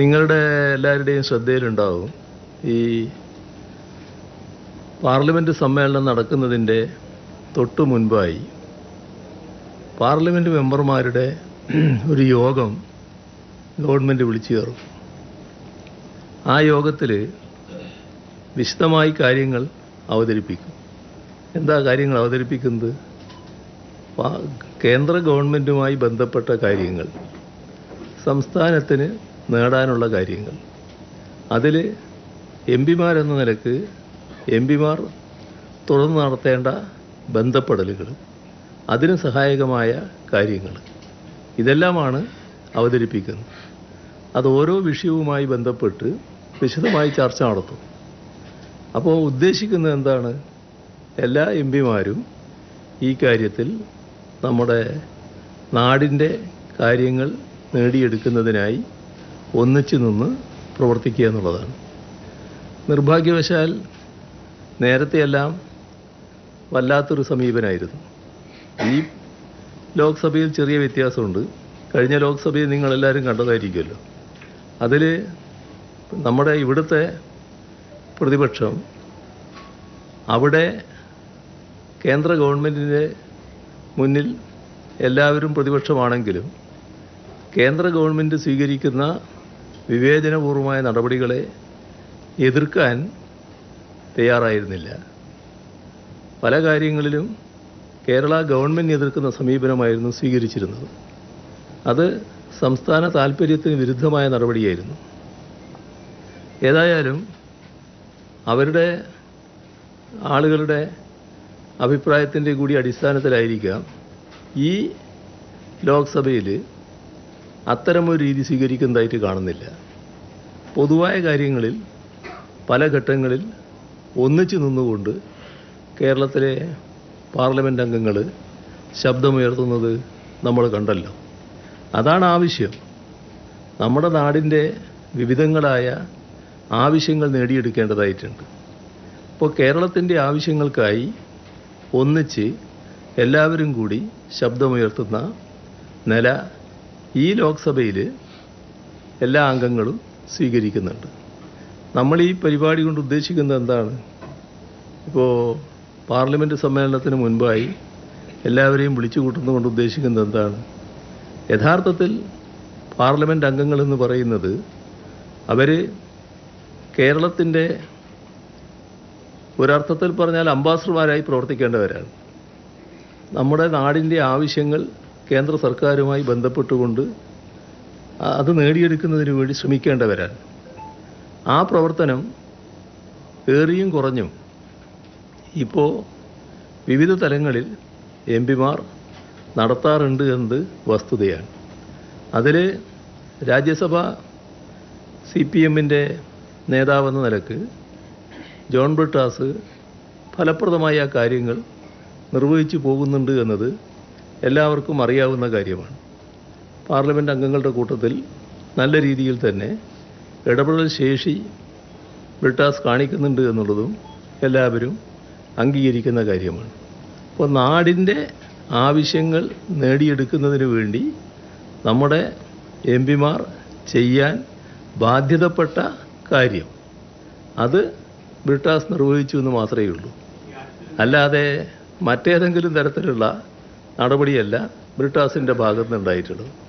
നിങ്ങളുടെ എല്ലാവരുടെയും ശ്രദ്ധയിലുണ്ടാവും ഈ പാർലമെന്റ് സമ്മേളനം നടക്കുന്നതിന്റെ തൊട്ടു മുൻപായി പാർലമെന്റ് മെമ്പർമാരുടെ ഒരു യോഗം ഗവൺമെന്റ് വിളിച്ചു ചേർക്കും ആ യോഗത്തിൽ വിശദമായി കാര്യങ്ങൾ അവതരിപ്പിക്കും. എന്താ കാര്യങ്ങൾ അവതരിപ്പിക്കുന്നത്? കേന്ദ്ര ഗവൺമെന്റുമായി ബന്ധപ്പെട്ട കാര്യങ്ങൾ. സംസ്ഥാനത്തിന് നേടാനുള്ള കാര്യങ്ങൾ. അതിൽ എം പിമാരെന്ന നിലയ്ക്ക് എം പിമാർ തുടർന്ന് നടത്തേണ്ട ബന്ധപ്പെടലുകൾ അതിന് സഹായകമായ കാര്യങ്ങൾ ഇതെല്ലാമാണ് അവതരിപ്പിക്കുന്നത്. അത് ഓരോ വിഷയവുമായി ബന്ധപ്പെട്ട് വിശദമായി ചർച്ച നടത്തും. അപ്പോൾ ഉദ്ദേശിക്കുന്നത് എന്താണ്? എല്ലാ എം പിമാരും ഈ കാര്യത്തിൽ നമ്മുടെ നാടിന്റെ കാര്യങ്ങൾ നേടിയെടുക്കുന്നതിനായി ഒന്നിച്ചു നിന്ന് പ്രവർത്തിക്കുക എന്നുള്ളതാണ്. നിർഭാഗ്യവശാൽ നേരത്തെയെല്ലാം വല്ലാത്തൊരു സമീപനായിരുന്നു. ഈ ലോക്സഭയിൽ ചെറിയ വ്യത്യാസമുണ്ട്. കഴിഞ്ഞ ലോക്സഭയിൽ നിങ്ങളെല്ലാവരും കണ്ടതായിരിക്കുമല്ലോ. അതിൽ നമ്മുടെ ഇവിടുത്തെ പ്രതിപക്ഷം അവിടെ കേന്ദ്ര ഗവൺമെന്റിന്റെ മുന്നിൽ എല്ലാവരും പ്രതിപക്ഷമാണെങ്കിലും കേന്ദ്ര ഗവൺമെന്റ് സ്വീകരിക്കുന്ന വിവേചനപൂർവമായ നടപടികളെ എതിർക്കാൻ തയ്യാറായിരുന്നില്ല. പല കാര്യങ്ങളിലും കേരള ഗവൺമെന്റ് എതിർക്കുന്ന സമീപനമായിരുന്നു സ്വീകരിച്ചിരുന്നത്. അത് സംസ്ഥാന താൽപ്പര്യത്തിന് വിരുദ്ധമായ നടപടിയായിരുന്നു. ഏതായാലും അവരുടെ ആളുകളുടെ അഭിപ്രായത്തിന്റെ കൂടി അടിസ്ഥാനത്തിലായിരിക്കാം ഈ ലോക്സഭയിൽ അത്തരമൊരു രീതി സ്വീകരിക്കുന്നതായിട്ട് കാണുന്നില്ല. പൊതുവായ കാര്യങ്ങളിൽ പല ഘട്ടങ്ങളിൽ ഒന്നിച്ചു നിന്നുകൊണ്ട് കേരളത്തിലെ പാർലമെന്റ് അംഗങ്ങൾ ശബ്ദമുയർത്തുന്നത് നമ്മൾ കണ്ടല്ലോ. അതാണ് ആവശ്യം. നമ്മുടെ നാടിന്റെ വിവിധങ്ങളായ ആവശ്യങ്ങൾ നേടിയെടുക്കേണ്ടതായിട്ടുണ്ട്. ഇപ്പോൾ കേരളത്തിന്റെ ആവശ്യങ്ങൾക്കായി ഒന്നിച്ച് എല്ലാവരും കൂടി ശബ്ദമുയർത്തുന്ന നില ഈ ലോക്സഭയിൽ എല്ലാ അംഗങ്ങളും സ്വീകരിക്കുന്നുണ്ട്. നമ്മൾ ഈ പരിപാടി കൊണ്ട് ഉദ്ദേശിക്കുന്നത് എന്താണ്? ഇപ്പോൾ പാർലമെന്റ് സമ്മേളനത്തിന് മുൻപായി എല്ലാവരെയും വിളിച്ചു കൂട്ടുന്നതുകൊണ്ട് ഉദ്ദേശിക്കുന്നത് എന്താണ്? യഥാർത്ഥത്തിൽ പാർലമെന്റ് അംഗങ്ങളെന്ന് പറയുന്നത് അവർ കേരളത്തിന്റെ ഒരർത്ഥത്തിൽ പറഞ്ഞാൽ അംബാസഡർമാരായി പ്രവർത്തിക്കേണ്ടവരാണ്. നമ്മുടെ നാടിന്റെ ആവശ്യങ്ങൾ കേന്ദ്ര സർക്കാരുമായി ബന്ധപ്പെട്ടുകൊണ്ട് അത് നേടിയെടുക്കുന്നതിന് വേണ്ടി ശ്രമിക്കേണ്ടവരാണ്. ആ പ്രവർത്തനം ഏറിയും കുറഞ്ഞും ഇപ്പോൾ വിവിധ തലങ്ങളിൽ എം പിമാർ നടത്താറുണ്ട് എന്നത് വസ്തുതയാണ്. അതിൽ രാജ്യസഭ സി പി എമ്മിന്റെ നേതാവെന്ന നിലയ്ക്ക് ജോൺ ബ്രിട്ടാസ് ഫലപ്രദമായ കാര്യങ്ങൾ നിർവഹിച്ചു പോകുന്നുണ്ട് എന്നത് എല്ലാവർക്കും അറിയാവുന്ന കാര്യമാണ്. പാർലമെന്റ് അംഗങ്ങളുടെ കൂട്ടത്തിൽ നല്ല രീതിയിൽ തന്നെ ഇടപെടൽ ശേഷി ബ്രിട്ടാസ് കാണിക്കുന്നുണ്ട് എന്നുള്ളതും എല്ലാവരും അംഗീകരിക്കുന്ന കാര്യമാണ്. അപ്പോൾ നാടിന്റെ ആവശ്യങ്ങൾ നേടിയെടുക്കുന്നതിന് വേണ്ടി നമ്മുടെ എം പിമാർ ചെയ്യാൻ ബാധ്യതപ്പെട്ട കാര്യം. അത് ബ്രിട്ടാസ് നിർവഹിച്ചു എന്ന് മാത്രമേ ഉള്ളൂ. അല്ലാതെ മറ്റേതെങ്കിലും തരത്തിലുള്ള നടപടിയല്ല ബ്രിട്ടാസിന്റെ ഭാഗത്തുനിന്നുണ്ടായിട്ടുള്ളത്.